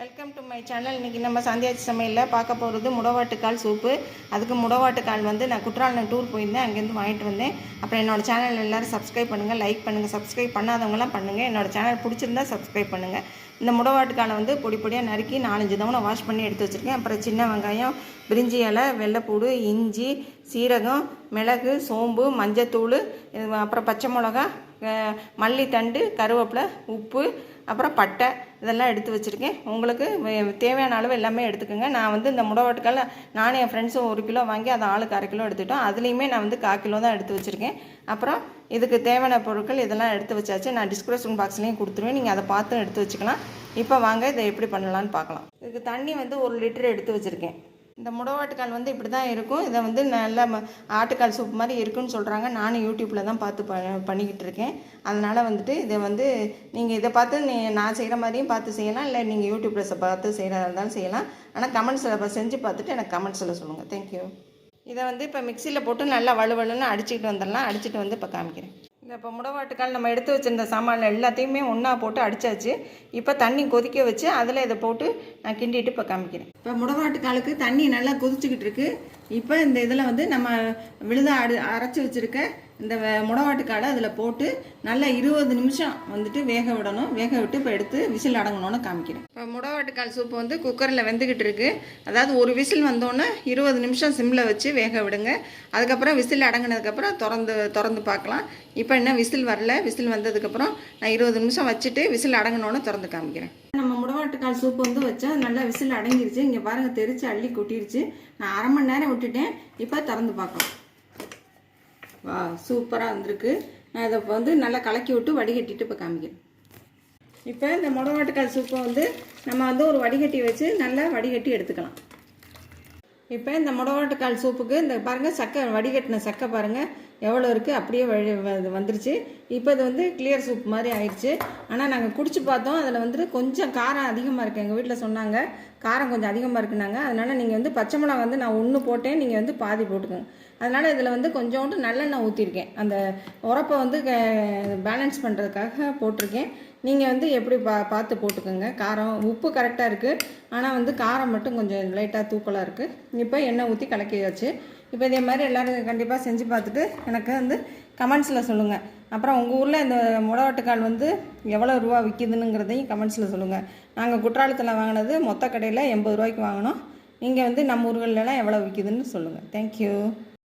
Welcome to my channel இன்றைக்கி நம்ம சாந்தியாச்சி சமையலில் பார்க்க போகிறது முடவாட்டுக்கால் சூப்பு அதுக்கு முடவாட்டுக்கால் வந்து நான் குற்றாலம் டூர் போயிருந்தேன். அங்கேருந்து வாங்கிட்டு வந்தேன். அப்புறம் என்னோடய சேனல் எல்லோரும் சப்ஸ்கிரைப் பண்ணுங்கள் லைக் பண்ணுங்கள் சப்ஸ்கிரைப் பண்ணாதவங்களாம் பண்ணுங்கள் என்னோடய சேனல் பிடிச்சிருந்தா சப்ஸ்கிரைப் பண்ணுங்கள் இந்த முடவாட்டுக்காலை வந்து பொடி பொடியாக நறுக்கி நாலஞ்சு தவணை வாஷ் பண்ணி எடுத்து வச்சுருக்கேன். அப்புறம் சின்ன வெங்காயம் பிரிஞ்சி இலை வெள்ளைப்பூடு இஞ்சி சீரகம் மிளகு சோம்பு மஞ்சத்தூள் இது அப்புறம் பச்சை மிளகா மல்லித்தண்டு கருவேப்பிலை உப்பு அப்புறம் பட்டை இதெல்லாம் எடுத்து வச்சுருக்கேன். உங்களுக்கு வே- தேவையான அளவு எல்லாமே எடுத்துக்கோங்க. நான் வந்து இந்த முடவாட்டுக்கால் நானும் என் ஃப்ரெண்ட்ஸும் ஒரு கிலோ வாங்கி அதை ஆளுக்கு அரை கிலோ எடுத்துட்டோம் அதுலேயுமே நான் வந்து கால் கிலோ தான் எடுத்து வச்சுருக்கேன். அப்புறம் இதுக்கு தேவையான பொருட்கள் இதெல்லாம் எடுத்து வச்சாச்சு. நான் டிஸ்கிரிப்ஷன் பாக்ஸ்லேயும் கொடுத்துருவேன். நீங்கள் அதை பார்த்து எடுத்து வச்சுக்கலாம். இப்போ வாங்க இதை எப்படி பண்ணலான்னு பார்க்கலாம். இதுக்கு தண்ணி வந்து ஒரு லிட்டர் எடுத்து வச்சுருக்கேன். இந்த முடவாட்டுக்கால் வந்து இப்படி தான் இருக்கும். இதை வந்து நல்லா ம- ஆட்டுக்கால் சூப் மாதிரி இருக்குன்னு சொல்கிறாங்க நானும் யூடியூப்பில் தான் பார்த்து ப பண்ணிக்கிட்டு இருக்கேன். அதனால் வந்துட்டு இதை வந்து நீங்கள் இதை பார்த்து நீ நான் செய்கிற மாதிரியும் பார்த்து செய்யலாம். இல்லை நீங்கள் யூடியூப்பில் பார்த்து செய்கிறதா இருந்தாலும் செய்யலாம். ஆனால் கமெண்ட்ஸில் செஞ்சு பார்த்துட்டு எனக்கு கமெண்ட்ஸில் சொல்லுங்கள் தேங்க்யூ இதை வந்து இப்போ மிக்சியில் போட்டு நல்லா வலுவலுன்னு அடிச்சுக்கிட்டு வந்துடலாம். அடிச்சுட்டு வந்து இப்போ காமிக்கிறேன். இந்த இப்போ முடவாட்டுக்கால் நம்ம எடுத்து வச்சிருந்த சாமான் எல்லாத்தையுமே ஒன்றா போட்டு அடித்தாச்சு இப்போ தண்ணி கொதிக்க வச்சு அதில் இதை போட்டு நான் கிண்டிட்டு இப்போ காமிக்கிறேன். இப்போ முடவாட்டுக்காலுக்கு தண்ணி நல்லா கொதிச்சுக்கிட்டு இருக்குது இப்போ இந்த இதில் வந்து நம்ம விழுத அடு அரைச்சி வச்சுருக்க இந்த முடவாட்டுக்காலை அதில் போட்டு நல்லா இருபது நிமிஷம் வந்துட்டு வேக விடணும். வேக விட்டு இப்போ எடுத்து விசில் அடங்கணும்னு காமிக்கிறேன். இப்போ முடவாட்டுக்கால் சூப்பு வந்து குக்கரில் வெந்துக்கிட்டு இருக்கு. அதாவது ஒரு விசில் வந்தோன்னே இருபது நிமிஷம் சிம்மில் வச்சு வேக விடுங்க. அதுக்கப்புறம் விசில் அடங்கினதுக்கப்புறம் திறந்து திறந்து பார்க்கலாம் இப்போ என்ன விசில் வரல? விசில் வந்ததுக்கப்புறம் நான் இருபது நிமிஷம் வச்சுட்டு விசில் அடங்கினோன்னு திறந்து காமிக்கிறேன். நம்ம முடவாட்டுக்கால் சூப்பு வந்து வச்சா நல்லா விசில் அடங்கிருச்சு. இங்கே பாருங்கள் தெரிச்சு அள்ளி கொட்டிருச்சு. நான் அரை மணி நேரம் விட்டுட்டேன். இப்போ திறந்து பார்க்கலாம். வா சூப்பராக வந்திருக்கு. நான் இதை வந்து நல்லா கலக்கி விட்டு வடிகட்டிட்டு இப்போ காமிக்கிறேன். இப்போ இந்த முடவாட்டுக்கால் சூப்பை வந்து நம்ம வந்து ஒரு வடிகட்டி வச்சு நல்லா வடிகட்டி எடுத்துக்கலாம். இப்போ இந்த முடவாட்டுக்கால் சூப்புக்கு இந்த பாருங்கள் சக்கை வடிகட்டின சக்கை பாருங்கள் எவ்வளோ இருக்குது அப்படியே வழி வந்துருச்சு. இப்போ இது வந்து கிளியர் சூப் மாதிரி ஆயிடுச்சு. ஆனால் நாங்கள் குடிச்சு பார்த்தோம். அதில் வந்துட்டு கொஞ்சம் காரம் அதிகமாக இருக்குது எங்கள் வீட்டில் சொன்னாங்க காரம் கொஞ்சம் அதிகமாக இருக்குனாங்க அதனால் நீங்கள் வந்து பச்சை மிளகா வந்து நான் ஒன்று போட்டேன். நீங்கள் வந்து பாதி போட்டுக்கோங்க. அதனால் இதில் வந்து கொஞ்சோண்டு நல்லெண்ணெய் ஊற்றிருக்கேன் அந்த உரப்பை வந்து பேலன்ஸ் பண்ணுறதுக்காக போட்டிருக்கேன். நீங்கள் வந்து எப்படி பா பார்த்து போட்டுக்கோங்க. காரம் உப்பு கரெக்டாக இருக்குது ஆனால் வந்து காரம் மட்டும் கொஞ்சம் லைட்டாக தூக்கலாக இருக்குது இப்போ எண்ணெய் ஊற்றி கலக்கியாச்சு. இப்போ இதே மாதிரி எல்லோரும் கண்டிப்பாக செஞ்சு பார்த்துட்டு எனக்கு வந்து கமெண்ட்ஸில் சொல்லுங்கள் அப்புறம் உங்கள் ஊரில் இந்த முளவட்டுக்கால் வந்து எவ்வளோ ரூபா விற்கிதுனுங்கிறதையும் கமெண்ட்ஸில் சொல்லுங்கள் நாங்கள் குற்றாலத்தில் வாங்கினது மொத்த கடையில் எண்பது ரூபாய்க்கு வாங்கினோம். நீங்கள் வந்து நம்ம ஊர்களெலாம் எவ்வளோ விற்கிதுன்னு சொல்லுங்கள் தேங்க்யூ